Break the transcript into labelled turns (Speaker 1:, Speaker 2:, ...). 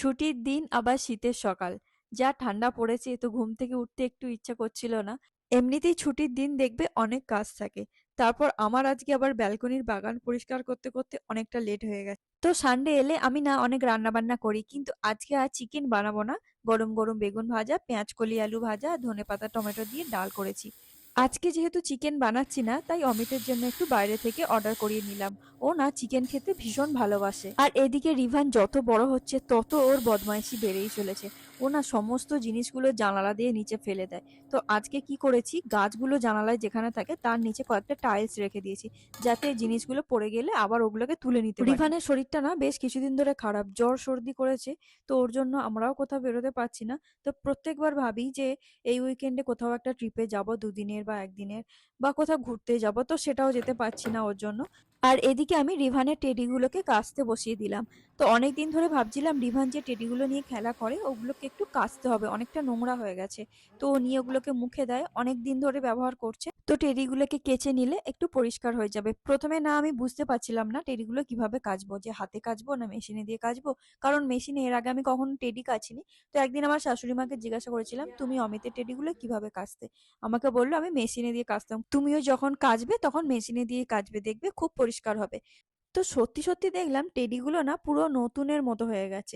Speaker 1: ছুটির দিন আবার শীতের সকাল। যা ঠান্ডা পড়েছে তো ঘুম থেকে উঠতে একটু ইচ্ছা করছিল না। এমনিতেই ছুটির দিন দেখবে অনেক কাজ থাকে। তারপর আমার আজকে আবার ব্যালকনির বাগান পরিষ্কার করতে করতে অনেকটা লেট হয়ে গেছে। তো সানডে এলে আমি না অনেক রান্না বান্না করি, কিন্তু আজকে আর চিকেন বানাবো না। গরম গরম বেগুন ভাজা, পেঁয়াজ কলি, আলু ভাজা আর ধনেপাতা, টমেটো দিয়ে ডাল করেছি। আজকে যেহেতু চিকেন বানাচ্ছি না, তাই অমিতের জন্য একটু বাইরে থেকে অর্ডার করিয়ে নিলাম। ও না, চিকেন খেতে ভীষণ ভালোবাসে। আর এদিকে রিভান যত বড় হচ্ছে, তত ওর বদমাইশি বেড়েই চলেছে। ও না সমস্ত জিনিসগুলো জানালা দিয়ে নিচে ফেলে দেয়। তো আজকে কি করেছি? গাছগুলো জানালায় যেখানে থাকে তার নিচে কয়েকটা টাইলস রেখে দিয়েছি, যাতে জিনিসগুলো পড়ে গেলে আবার ওগুলোকে তুলে নিতে পারি। রিভানের শরীরটা না বেশ কিছুদিন ধরে খারাপ, জ্বর, সর্দি করেছে, তো ওর জন্য আমরাও কোথাও বেরোতে পারছি না। তো প্রত্যেকবার ভাবি যে এই উইকেন্ডে কোথাও একটা ট্রিপে যাব দুদিনের বা একদিনের, বা কোথাও ঘুরতে যাব, তো সেটাও যেতে পারছি না ওর জন্য। আর এদিকে আমি রিভানের টেডিগুলোকে কাচতে বসিয়ে দিলাম। তো অনেক দিন ধরে ভাবছিলাম রিভান যে টেডিগুলো নিয়ে খেলা করে, ওগুলোকে একটু কাচতে হবে, অনেকটা নোংরা হয়ে গেছে। তো ও নিয়ে ওগুলোকে মুখে দেয় অনেক দিন ধরে ব্যবহার করছে। তো টেডিগুলোকে কেচে নিলে একটু পরিষ্কার হয়ে যাবে। প্রথমে না আমি বুঝতে পারছিলাম না টেডিগুলো কীভাবে কাচবো, যে হাতে কাচবো না মেশিনে দিয়ে কাচবো। কারণ মেশিনে এর আগে আমি কখনো টেডি কাচিনি। তো একদিন আমার শাশুড়ি মাকে জিজ্ঞাসা করেছিলাম, তুমি অমিতের টেডিগুলো কীভাবে কাচতে? আমাকে বলল, আমি মেশিনে দিয়ে কাচতাম। তুমিও যখন কাচবে তখন মেশিনে দিয়ে কাচবে, দেখবে খুব পরিষ্কার হবে। তো সত্যি সত্যি দেখলাম টেডিগুলো না পুরো নতুনের মতো হয়ে গেছে।